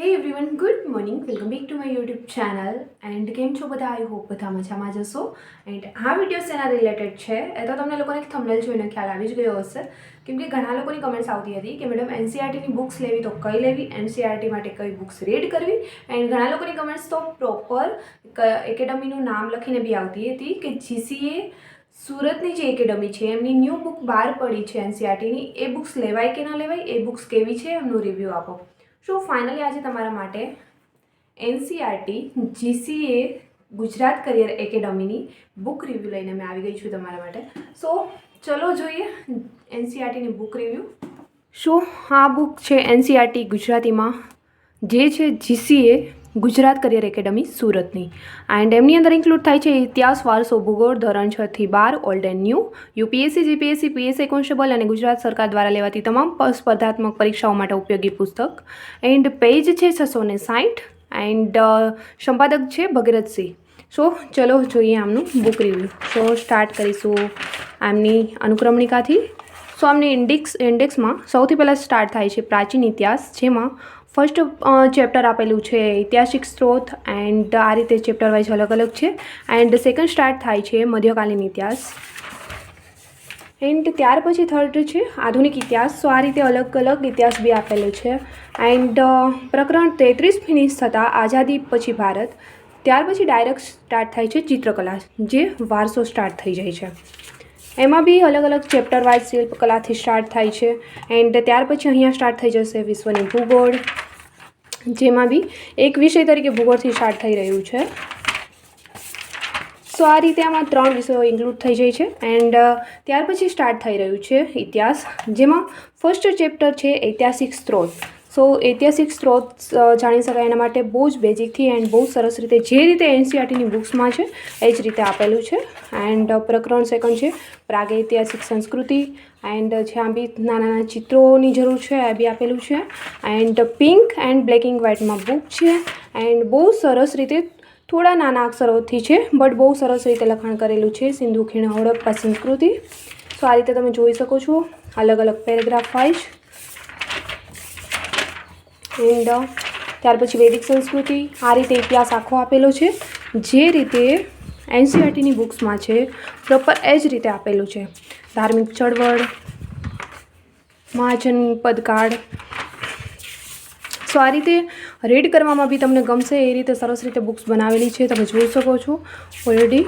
Hey everyone good morning welcome back to my YouTube channel and કેમ છો બધા? I hope બધા મજામાં જશો એન્ડ આ વીડિયો શેના રિલેટેડ છે. એ તો તમને લોકોને થંબનેલ જોઈને ખ્યાલ આવી જ ગયો હશે. કેમ કે ઘણા લોકોની કમેન્ટ્સ આવતી હતી કે મેડમ એનસીઆરટીની બુક્સ લેવી તો કઈ લેવી? એનસીઆરટી માટે કઈ બુક્સ રીડ કરવી? એન્ડ ઘણા લોકોની કમેન્ટ્સ તો પ્રોપર એકેડમીનું નામ લખીને બી આવતી હતી કે જીસીએ સુરતની જે એકેડમી છે, એમની ન્યૂ બુક બહાર પડી છે એનસીઆરટીની એ બુક્સ લેવાય કે ન લેવાય? એ બુક્સ કેવી છે? એમનું રિવ્યૂ આપો. સો ફાઇનલી આજે તમારા માટે એનસીઆરટી જીસીએ ગુજરાત કરિયર એકેડમીની બુક રિવ્યૂ લઈને મેં આવી ગઈ છું તમારા માટે. સો ચલો જોઈએ એનસીઆરટીની બુક રિવ્યૂ સો આ બુક છે એનસીઆરટી ગુજરાતીમાં? જે છે જીસીએ ગુજરાત કરિયર એકેડમી સુરતની. એન્ડ એમની અંદર ઇન્ક્લુડ થાય છે ઇતિહાસ, વારસો, ભૂગોળ, ધોરણ છ થી બાર old and new UPSC GPSC PSI constable અને ગુજરાત સરકાર દ્વારા લેવાતી તમામ સ્પર્ધાત્મક પરીક્ષાઓ માટે ઉપયોગી પુસ્તક. એન્ડ પેજ છે છસો ને સાઠ એન્ડ સંપાદક છે ભગીરથસિંહ. સો ચલો જોઈએ આમનું બુક રિવ્યૂ સો સ્ટાર્ટ કરીશું આમની અનુક્રમણિકાથી. સો આમની ઇન્ડિક્સ ઇન્ડેક્સમાં સૌથી પહેલાં સ્ટાર્ટ થાય છે પ્રાચીન ઇતિહાસ, જેમાં ફર્સ્ટ ચેપ્ટર આપેલું છે ઐતિહાસિક સ્ત્રોત એન્ડ આ રીતે ચેપ્ટર વાઇઝ અલગ અલગ છે. એન્ડ સેકન્ડ સ્ટાર્ટ થાય છે મધ્યકાલીન ઇતિહાસ. એન્ડ ત્યાર પછી થર્ડ છે આધુનિક ઇતિહાસ. સો આ રીતે અલગ અલગ ઇતિહાસ બી આપેલો છે. એન્ડ પ્રકરણ તેત્રીસ ફિનિશ થતાં આઝાદી પછી ભારત. ત્યાર પછી ડાયરેક્ટ સ્ટાર્ટ થાય છે ચિત્રકલા, જે વારસો સ્ટાર્ટ થઈ જાય છે. એમાં બી અલગ અલગ ચેપ્ટર વાઇઝ શિલ્પકલાથી સ્ટાર્ટ થાય છે. એન્ડ ત્યાર પછી અહીંયા સ્ટાર્ટ થઈ જશે વિશ્વની ભૂગોળ. જેમાં બી એક વિષય તરીકે ભૂગોળથી સ્ટાર્ટ થઈ રહ્યું છે. સો આ રીતે આમાં ત્રણ વિષયો ઇન્ક્લુડ થઈ જાય છે એન્ડ ત્યાર પછી સ્ટાર્ટ થઈ રહ્યું છે ઇતિહાસ, જેમાં ફર્સ્ટ ચેપ્ટર છે ઐતિહાસિક સ્ત્રોત. સો ઐતિહાસિક સ્ત્રોત જાણી શકાય એના માટે બહુ જ બેઝિકથી એન્ડ બહુ સરસ રીતે જે રીતે એનસીઆરટીની બુક્સમાં છે, એ જ રીતે આપેલું છે. એન્ડ પ્રકરણ સેકન્ડ છે પ્રાગૈતિહાસિક સંસ્કૃતિ. એન્ડ જ્યાં બી નાના નાના ચિત્રોની જરૂર છે, એ બી આપેલું છે. And pink and black and વ્હાઇટમાં book છે. એન્ડ બહુ સરસ રીતે થોડા નાના અક્ષરોથી છે બટ બહુ સરસ રીતે લખાણ કરેલું છે, સિંધુ ખીણ, હડપ્પા સંસ્કૃતિ. સો આ રીતે તમે જોઈ શકો છો. અલગ અલગ પેરેગ્રાફ વાઇઝ એન્ડ ત્યાર પછી વૈદિક સંસ્કૃતિ આ રીતે ઇતિહાસ આખો આપેલો છે. જે રીતે એનસીઆરટીની બુક્સમાં છે પ્રોપર એ જ રીતે આપેલું છે. ધાર્મિક ચળવળ, મહાજન પદકાળ. સો આ રીતે રીડ કરવામાં બી તમને ગમશે એ રીતે સરસ રીતે બુક્સ બનાવેલી છે. તમે જોઈ શકો છો ઓલરેડી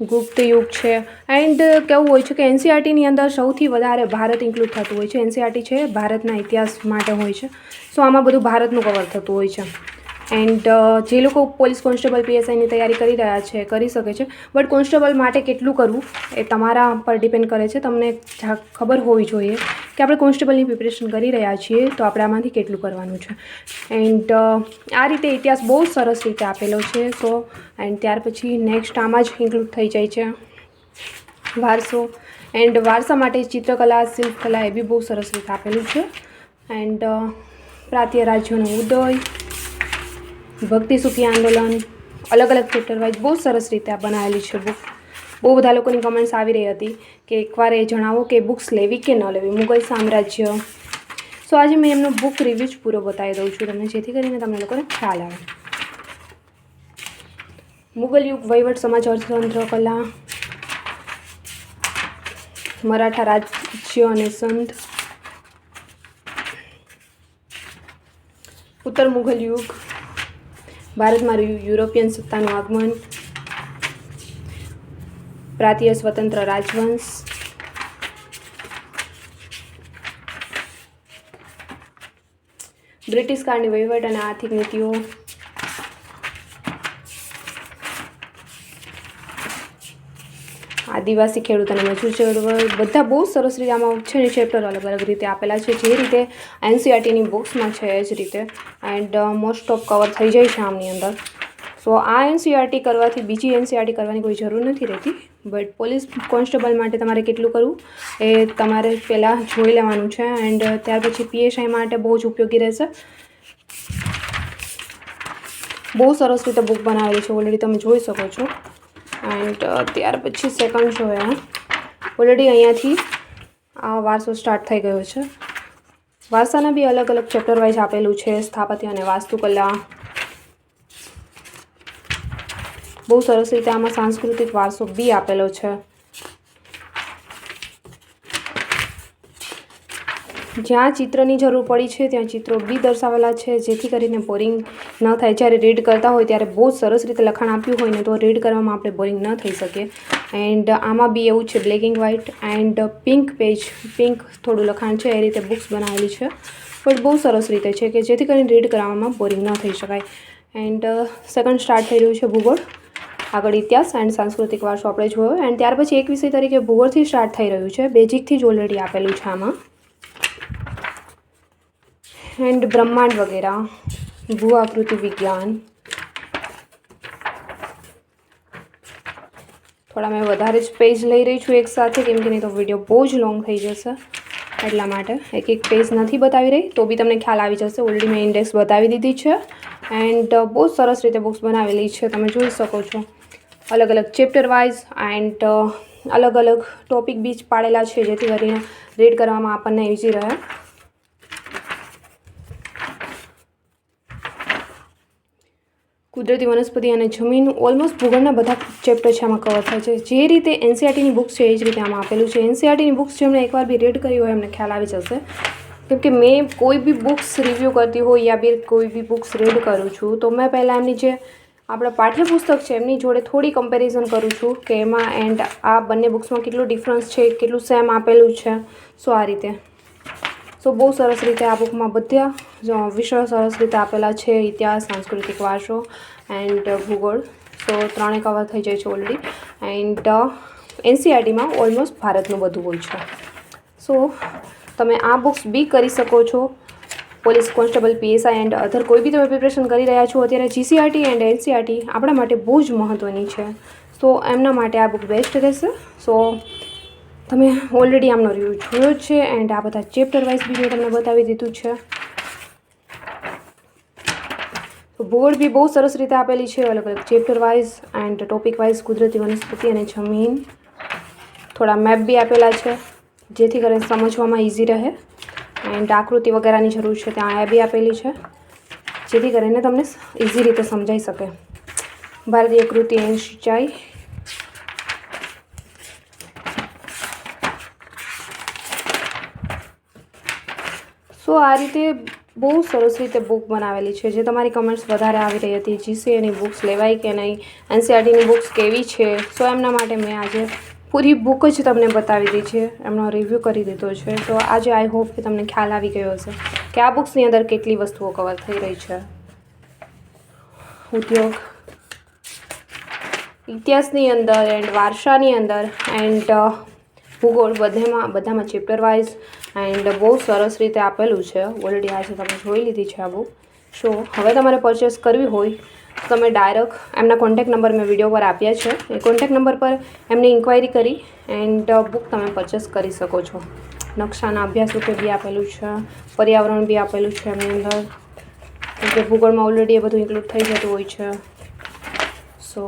ગુપ્ત યુગ છે. એન્ડ કેવું હોય છે કે એનસીઆરટીની અંદર સૌથી વધારે ભારત ઇન્ક્લુડ થતું હોય છે. એનસીઆરટી છે ભારતના ઇતિહાસ માટે હોય છે. સો આમાં બધું ભારતનું કવર થતું હોય છે. એન્ડ જે લોકો પોલીસ કોન્સ્ટેબલ પીએસઆઈની તૈયારી કરી રહ્યા છે, કરી શકે છે. બટ કોન્સ્ટેબલ માટે કેટલું કરવું એ તમારા પર ડિપેન્ડ કરે છે. તમને ખબર હોવી જોઈએ. કે આપણે કોન્સ્ટેબલની પ્રિપરેશન કરી રહ્યા છીએ, તો આપણે આમાંથી કેટલું કરવાનું છે? એન્ડ આ રીતે ઇતિહાસ બહુ સરસ રીતે આપેલો છે સો એન્ડ ત્યાર પછી નેક્સ્ટ આમાં જ ઇન્ક્લુડ થઈ જાય છે. વારસો. એન્ડ વારસા માટે ચિત્રકલા, શિલ્પકલા એ બી બહુ સરસ રીતે આપેલું છે. એન્ડ પ્રાંતીય રાજ્યોનો ઉદય, ભક્તિ સુખી આંદોલન અલગ અલગ ચેપ્ટર બહુ સરસ રીતે બનાવેલી છે બુક બહુ બધા લોકોની કમેન્ટ્સ આવી રહી હતી કે એકવાર એ જણાવો કે બુક્સ લેવી કે ન લેવી? મુગલ સામ્રાજ્ય. સો આજે મેં એમનો બુક રિવ્યૂ જ પૂરો બતાવી દઉં છું તમને, જેથી કરીને તમને લોકોને ખ્યાલ આવે. મુગલ યુગ, વહીવટ, સમાજ, અર્થતંત્ર, કલા, મરાઠા રાજ્ય અને સંત. ઉત્તર મુઘલ યુગ, ભારતમાં યુરોપિયન સત્તાનું આગમન પ્રાંતીય સ્વતંત્ર રાજવંશ. બ્રિટિશ કાળની વહીવટ અને આર્થિક નીતિઓ. આદિવાસી ખેડૂત અને મજૂર ચળવળ. બધા બહુ સરસ રીતે આમાં છે ને ચેપ્ટર અલગ અલગ રીતે આપેલા છે. જે રીતે એનસીઆરટીની બુક્સમાં છે એ જ રીતે. એન્ડ મોસ્ટ ઓફ કવર થઈ જાય છે આમની અંદર. સો આ એનસીઆરટી કરવાથી, બીજી એનસીઆરટી કરવાની કોઈ જરૂર નથી રહેતી. બટ પોલીસ કોન્સ્ટેબલ માટે તમારે કેટલું કરવું? એ તમારે પહેલાં જોઈ લેવાનું છે એન્ડ ત્યાર પછી પીએસઆઈ માટે બહુ જ ઉપયોગી રહેશે. બહુ સરસ રીતે બુક બનાવેલી છે, ઓલરેડી તમે જોઈ શકો છો. એન્ડ ત્યાર પછી સેકન્ડ જોઈએ ઓલરેડી અહીંયાથી આ વારસો સ્ટાર્ટ થઈ ગયો છે. વારસાના બી અલગ અલગ ચેપ્ટર વાઇઝ આપેલું છે, સ્થાપત્ય અને વાસ્તુકલા બહુ સરસ રીતે આમાં સાંસ્કૃતિક વારસો બી આપેલો છે. જ્યાં ચિત્રની જરૂર પડી છે, ત્યાં ચિત્રો બી દર્શાવેલા છે. જેથી કરીને બોરિંગ ન થાય. જ્યારે રીડ કરતા હોય ત્યારે બહુ સરસ રીતે લખાણ આપ્યું હોય ને તો રીડ કરવામાં આપણે બોરિંગ ન થઈ શકે એન્ડ આમાં બી એવું છે black and white and pink page pink થોડું લખાણ છે, એ રીતે બુક્સ બનાવેલી છે. પણ બહુ સરસ રીતે છે કે જેથી કરીને રીડ કરવામાં બોરિંગ ન થઈ શકાય. એન્ડ સેકન્ડ સ્ટાર્ટ થઈ રહ્યું છે ભૂગોળ. આગળ ઇતિહાસ એન્ડ સાંસ્કૃતિક વારસો આપણે જોયો. એન્ડ ત્યાર પછી એક વિષય તરીકે ભૂગોળથી સ્ટાર્ટ થઈ રહ્યું છે. બેઝિકથી જ ઓલરેડી આપેલું છે આમાં. એન્ડ બ્રહ્માંડ વગેરે ભૂ આકૃતિ વિજ્ઞાન. થોડા મેં વધારે જ પેજ લઈ રહી છું એકસાથે કેમ કે નહીં તો વીડિયો બહુ જ લોંગ થઈ જશે. એટલા માટે એક એક પેજ નથી બતાવી રહી, તો બી તમને ખ્યાલ આવી જશે. ઓલરેડી મેં ઇન્ડેક્સ બતાવી દીધી છે. એન્ડ બહુ સરસ રીતે બુક્સ બનાવેલી છે. તમે જોઈ શકો છો. અલગ અલગ ચેપ્ટર વાઇઝ એન્ડ અલગ અલગ ટોપિક બી પાડેલા છે, જેથી કરીને રીડ કરવામાં આપણને ઇઝી રહે. કુદરતી વનસ્પતિ અને જમીન, ઓલમોસ્ટ ભૂગોળના બધા ચેપ્ટર છે, આમાં કવર થાય છે. જે રીતે એનસીઆરટીની બુક્સ છે, એ જ રીતે આમાં આપેલું છે. એનસીઆરટીની બુક્સ જેમણે એકવાર બી રીડ કરી હોય, એમને ખ્યાલ આવી જશે. કેમ કે મેં કોઈ બી બુક્સ રિવ્યૂ કરતી હોય, યા બી કોઈ બી બુક્સ રીડ કરું છું, તો મેં પહેલાં એમની જે આપણા પાઠ્યપુસ્તક છે, એમની જોડે થોડી કમ્પેરિઝન કરું છું કે એમાં એન્ડ આ બંને બુક્સમાં કેટલું ડિફરન્સ છે, કેટલું સેમ આપેલું છે. સો આ રીતે. સો બહુ સરસ રીતે આ બુકમાં બધા વિષયો સરસ રીતે આપેલા છે, ઇતિહાસ, સાંસ્કૃતિક વારસો એન્ડ ભૂગોળ. સો ત્રણે કવર થઈ જાય છે ઓલરેડી એન્ડ એનસીઆરટીમાં ઓલમોસ્ટ ભારતનું બધું હોય છે. સો તમે આ બુક્સ બી કરી શકો છો. Police constable, PSI and other કોઈ બી તમે પ્રિપરેશન કરી રહ્યા છો, અત્યારે જીસીઆરટી એન્ડ એનસીઆરટી આપણા માટે બહુ જ મહત્ત્વની છે. સો એમના માટે આ બુક બેસ્ટ રહેશે. સો તમે ઓલરેડી આમનો રિવ્યૂ જોયો છે એન્ડ આ બધા ચેપ્ટર વાઇઝ બી મેં તમને બતાવી દીધું છે. બોર્ડ બી બહુ સરસ રીતે આપેલી છે, અલગ અલગ chapter wise and topic wise કુદરતી વનસ્પતિ અને જમીન. થોડા મેપ બી આપેલા છે, જેથી કરીને સમજવામાં ઇઝી રહે. એન્ડ આકૃતિ વગેરેની જરૂર છે, ત્યાં એ બી આપેલી છે. જેથી કરીને તમને ઇઝી રીતે સમજાઈ શકે. ભારતીય કૃતિ એન્ડ સિંચાઈ. સો આ રીતે બહુ સરસ રીતે બુક બનાવેલી છે. જે તમારી કમેન્ટ્સ વધારે આવી રહી હતી જીસીએની બુક્સ લેવાય કે નહીં એનસીઆરટીની બુક્સ કેવી છે? સો એમના માટે મેં આજે પૂરી બુક જ તમને બતાવી દીધી છે, એમનો રિવ્યૂ કરી દીધો છે. તો આજે આઈ હોપ કે તમને ખ્યાલ આવી ગયો હશે કે આ બુક્સની અંદર કેટલી વસ્તુઓ કવર થઈ રહી છે. ઉદ્યોગ, ઇતિહાસની અંદર એન્ડ વારસાની અંદર એન્ડ ભૂગોળ બધેમાં, બધામાં ચેપ્ટર વાઇઝ એન્ડ બહુ સરસ રીતે આપેલું છે. ઓલરેડી આજે તમે જોઈ લીધી છે આ બુક સો હવે તમારે પરચેસ કરવી હોય તમે ડાયરેક્ટ એમના કોન્ટેક નંબર મેં વીડિયો પર આપ્યા છે. એ કોન્ટેક નંબર પર એમને ઇન્ક્વાયરી કરી એન્ડ બુક તમે પરચેસ કરી શકો છો. નકશાના અભ્યાસ રૂપે બી આપેલું છે, પર્યાવરણ બી આપેલું છે એમની અંદર. કેમ કે ભૂગોળમાં ઓલરેડી એ બધું ઇન્ક્લુડ થઈ જતું હોય છે. સો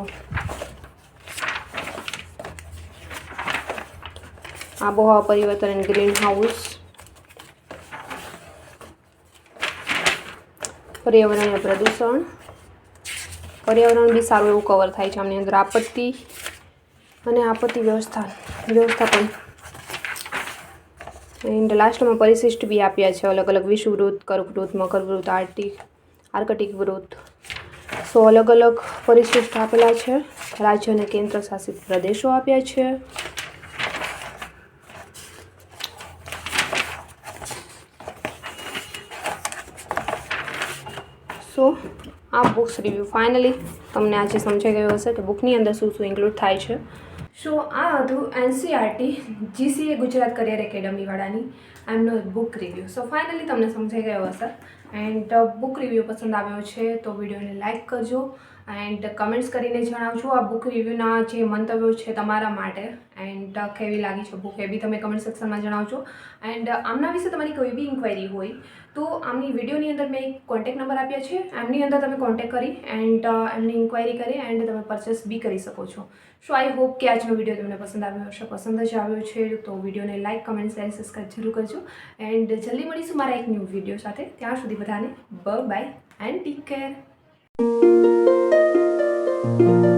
આબોહવા પરિવર્તન એન્ડ ગ્રીન હાઉસ પર્યાવરણીય પ્રદૂષણ. પર્યાવરણ બી સારું એવું કવર થાય છે આમની અંદર. આપત્તિ અને આપત્તિ વ્યવસ્થા વ્યવસ્થાપન એન્ડ લાસ્ટમાં પરિશિષ્ટ બી આપ્યા છે અલગ અલગ વિષુવૃત કર્કવૃત મકરવૃત આર્ટિક, આર્કટિક વૃત સો અલગ અલગ પરિશિષ્ટ આપેલા છે. રાજ્ય અને કેન્દ્ર શાસિત પ્રદેશો આપ્યા છે. સો આ બુક્સ રિવ્યૂ. ફાઇનલી તમને આજે સમજાઈ ગયો હશે કે બુકની અંદર શું શું ઇન્ક્લુડ થાય છે. સો આ હતું એનસીઆરટી જીસીએ ગુજરાત કરિયર એકેડમીવાળાની એમનો બુક રિવ્યૂ. સો ફાઇનલી તમને સમજાઈ ગયો હશે. એન્ડ બુક રિવ્યૂ પસંદ આવ્યો છે તો વિડીયોને લાઇક કરજો. એન્ડ કમેન્ટ્સ કરીને જણાવજો, આ બુક રિવ્યૂના જે મંતવ્યો છે તમારા માટે. એન્ડ કેવી લાગી છે બુક એ બી તમે કમેન્ટ સેક્શનમાં જણાવજો. એન્ડ આમના વિશે તમારી કોઈ બી ઇન્ક્વાયરી હોય, તો આમની વિડીયોની અંદર મેં એક કોન્ટેક નંબર આપ્યા છે. એમની અંદર તમે કોન્ટેક કરી એન્ડ એમની ઇન્ક્વાયરી કરી એન્ડ તમે પરચેસ બી કરી શકો છો. સો આઈ હોપ કે આજનો વીડિયો તમને પસંદ આવ્યો હશે. પસંદ જ આવ્યો છે, તો વિડીયોને લાઇક કમેન્ટ શેર સબસ્ક્રાઈબ જરૂર કરજો. એન્ડ જલ્દી મળીશું મારા એક ન્યૂ વીડિયો સાથે. ત્યાં સુધી બધાને બ bye and take care Thank you.